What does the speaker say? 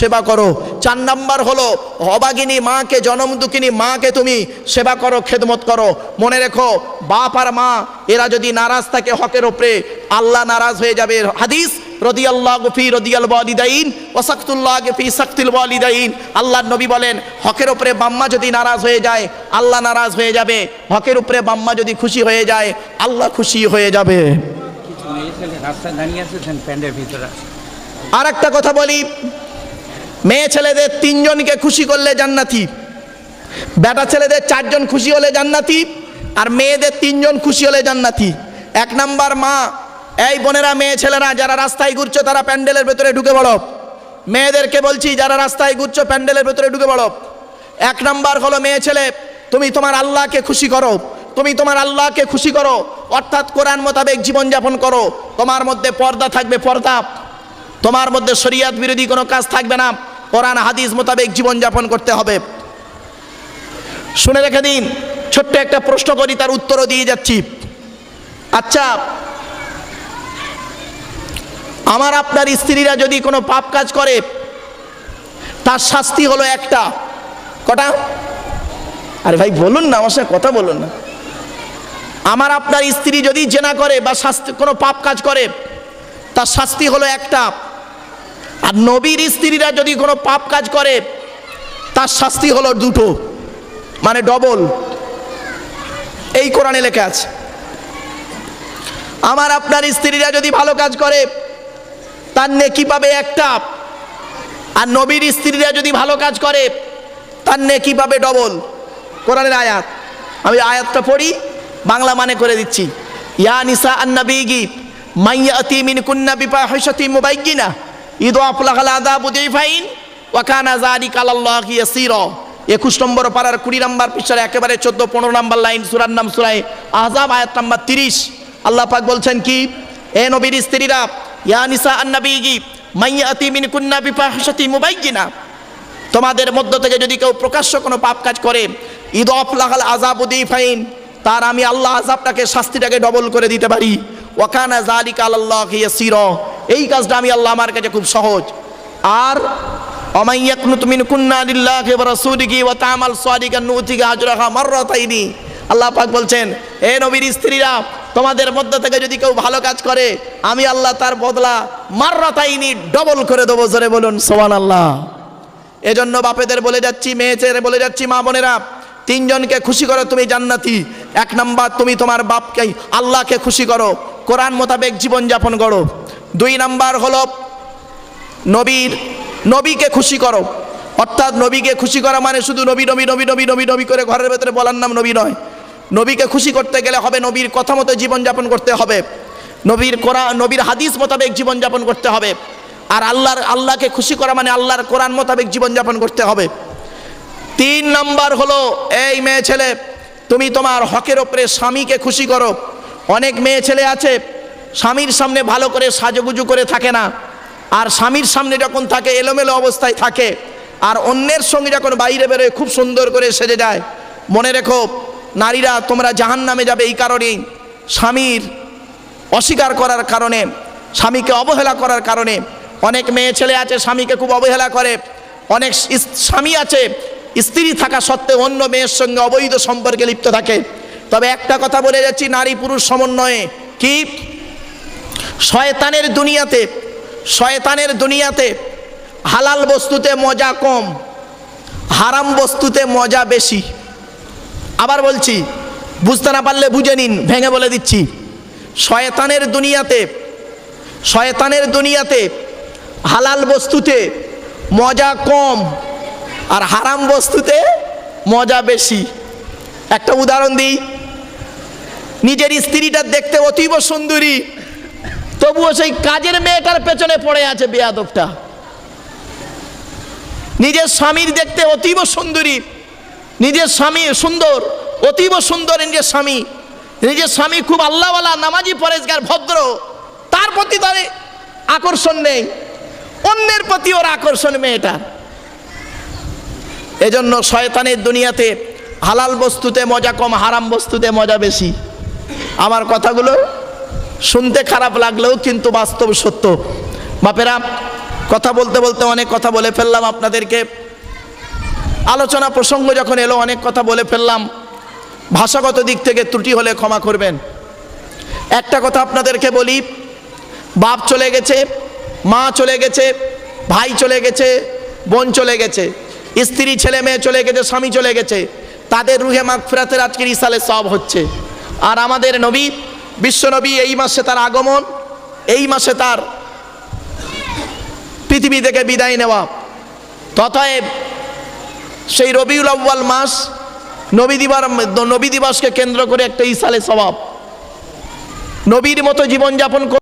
সেবা করো। চার নাম্বার হলো অবাগিনী মাকে জনম দুঃখিনী মাকে তুমি সেবা করো খেদমত করো। মনে রেখো বাপ আর মা এরা যদি নারাজ থাকে হকের ওপরে আল্লাহ নারাজ হয়ে যাবে। হাদিস রদি আল্লাহ গফি রদিয়াল ওয়ালিদাইন ওসাকতুল্লাহ গফি সাকতুল ওয়ালিদাইন। আল্লাহ নবী বলেন হকের উপরে বাম্মা যদি নারাজ হয়ে যায় আল্লাহ নারাজ হয়ে যাবে। হকের উপরে বাম্মা যদি খুশি হয়ে যায় আল্লাহ খুশি হয়ে যাবে। আর একটা কথা বলি মেয়ে ছেলেদের তিনজনকে খুশি করলে জান্নাতি। বেটা ছেলেদের চারজন খুশি হলে জান্নাতি আর মেয়েদের তিনজন খুশি হলে জান্নাতি। এক নাম্বার মা, এই বোনেরা মেয়ে ছেলেরা, যারা রাস্তায় ঘুরছো তারা প্যান্ডেলের ভেতরে ঢুকে পড়ো। মেয়েদেরকে বলছি, যারা রাস্তায় ঘুরছো প্যান্ডেলের ভেতরে ঢুকে পড়ো। এক নাম্বার হলো মেয়ে ছেলে, তুমি তোমার আল্লাহকে খুশি করো। তুমি তোমার আল্লাহকে খুশি করো। অর্থাৎ কোরআন মোতাবেক জীবনযাপন করো। তোমার মধ্যে পর্দা থাকবে, পর্দা। তোমার মধ্যে শরিয়াত বিরোধী কোনো কাজ থাকবে না। কোরআন, হাদিস মোতাবেক জীবনযাপন করতে হবে। শুনে রেখে দিন, ছোট্ট একটা প্রশ্ন করি, তার উত্তরও দিয়ে যাচ্ছি। আচ্ছা আমার আপনার স্ত্রীরা যদি কোনো পাপ কাজ করে, তার শাস্তি হলো একটা। কটা? আরে ভাই, বলুন না, আমার কথা বলুন না। আমার আপনার স্ত্রী যদি জেনা করে বা শাস্তি, কোনো পাপ কাজ করে, তার শাস্তি হলো একটা। আর নবীর স্ত্রীরা যদি কোনো পাপ কাজ করে, তার শাস্তি হলো দুটো মানে ডবল এই কোরআনে লেখা আছে, আমার আপনার স্ত্রীরা যদি ভালো কাজ করে, তার নেকি পাবে একটা। আর নবীর স্ত্রীরা যদি ভালো কাজ করে, তার নেকি পাবে ডবল কোরআনের আয়াত, আমি আয়াতটা পড়ি, বাংলা মানে করে দিচ্ছি। ইয়া নিসা আন্নাবিগি মাইয়াতি মিন কুন্না বিফাহিশাতি মুবাইয়িনা। আফলাহাল আলাল্লাহি ইয়াসীরা। 21 নম্বর পারার 20 নম্বর পৃষ্ঠার একেবারে 14 15 নম্বর লাইন সূরার নাম সূরা আহজাব আয়াত নাম্বার 30 আল্লাহ পাক বলছেন কি? এ নবীর স্ত্রীরা, ইয়া নিসা তোমাদের মধ্য থেকে যদি কেউ প্রকাশ্য কোনো পাপ কাজ করে ঈদ অফলাহাল আজাব ফাইন তার আমি আল্লাহ আজাবটাকে শাস্তিটাকে ডবল করে দিতে পারি। ওয়াকানা জালিকা আল্লাহ সির এই কাজটা আমি আল্লাহ আমার কাছে খুব সহজ। আর আল্লাহ পাক বলছেন এ নবীর স্ত্রীরা, তোমাদের মধ্য থেকে যদি কেউ ভালো কাজ করে, আমি আল্লাহ তার বদলা মাররাতাইনি ডবল করে দেবো, জোরে বলুন, সুবহানাল্লাহ। এজন্য বাপেদের বলে যাচ্ছি, মেয়ে ছেলে বলে যাচ্ছি, মা বোনেরা, তিনজনকে খুশি করো তুমি জান্নাতি। এক নাম্বার, তুমি তোমার বাপকে, আল্লাহকে খুশি করো। কোরআন মোতাবেক জীবনযাপন করো। দুই নাম্বার হলো নবীর, নবীকে খুশি করো। অর্থাৎ নবীকে খুশি করা মানে শুধু নবী নবী নবী নবী নবী নবী করে ঘরের ভেতরে বলার নাম নবী নয়। নবীকে খুশি করতে গেলে হবে নবীর কথা মতো জীবনযাপন করতে হবে। নবীর কোরআন, নবীর হাদিস মোতাবেক জীবনযাপন করতে হবে। আর আল্লাহর, আল্লাহকে খুশি করা মানে আল্লাহর কোরআন মোতাবেক জীবনযাপন করতে হবে। তিন নাম্বার হলো, এই মেয়ে ছেলে, তুমি তোমার হকের ওপরে স্বামীকে খুশি করো। অনেক মেয়ে ছেলে আছে স্বামীর সামনে ভালো করে সাজুগুজু করে থাকে না। আর স্বামীর সামনে যখন থাকে, এলোমেলো অবস্থায় থাকে, আর অন্যের সঙ্গে যখন বাইরে বেরোয়, খুব সুন্দর করে সেজে যায়। মনে রেখো, নারীরা তোমরা জাহান নামে যাবে এই কারণেই। স্বামীর অস্বীকার করার কারণে, স্বামীকে অবহেলা করার কারণে। অনেক মেয়ে ছেলে আছে, স্বামীকে খুব অবহেলা করে। অনেক স্বামী আছে, স্ত্রী থাকা সত্ত্বেও অন্য মেয়ের সঙ্গে অবৈধ সম্পর্কে লিপ্ত থাকে। তবে একটা কথা বলে যাচ্ছি নারী পুরুষ সমন্বয়ে। কি? শয়তানের দুনিয়াতে শয়তানের দুনিয়াতে হালাল বস্তুতে মজা কম, হারাম বস্তুতে মজা বেশি। আবার বলছি, বুঝতে না পারলে বুঝে নিন, ভেঙে বলে দিচ্ছি। শয়তানের দুনিয়াতে শয়তানের দুনিয়াতে হালাল বস্তুতে মজা কম আর হারাম বস্তুতে মজা বেশি। একটা উদাহরণ দিই। নিজের স্ত্রীটা দেখতে অতীব সুন্দরী তবুও সেই কাজের মেয়েটার পেছনে পড়ে আছে বেয়াদবটা। নিজের স্বামীর দেখতে অতীব সুন্দরী, নিজের স্বামী সুন্দর, অতীব সুন্দর নিজের স্বামী। নিজের স্বামী খুব আল্লাহওয়ালা, নামাজি পরেজগার ভদ্র। তার প্রতি তার আকর্ষণ নেই। অন্যের প্রতি ওর আকর্ষণ মেয়েটার এজন্য শয়তানের দুনিয়াতে হালাল বস্তুতে মজা কম, হারাম বস্তুতে মজা বেশি। আমার কথাগুলো শুনতে খারাপ লাগলেও কিন্তু বাস্তব সত্য। বাপেরা, কথা বলতে বলতে অনেক কথা বলে ফেললাম আপনাদেরকে। আলোচনা প্রসঙ্গ যখন এলো, অনেক কথা বলে ফেললাম। ভাষাগত দিক থেকে ত্রুটি হলে ক্ষমা করবেন। একটা কথা আপনাদেরকে বলি, বাপ চলে গেছে, মা চলে গেছে, ভাই চলে গেছে, বোন চলে গেছে, স্ত্রী, ছেলে, মেয়ে চলে গেছে, স্বামী চলে গেছে, তাদের রুহে মাগফিরাতের আজকের ইসালে সব হচ্ছে। আর আমাদের নবী বিশ্বনবী এই মাসে তার আগমন, এই মাসে তার পৃথিবী থেকে বিদায় নেওয়া। তথায় সেই রবিউল আব্বাল মাস নবী দিবার, নবী দিবসকে কেন্দ্র করে একটা ইসালে স্বভাব নবীর মতো জীবনযাপন করে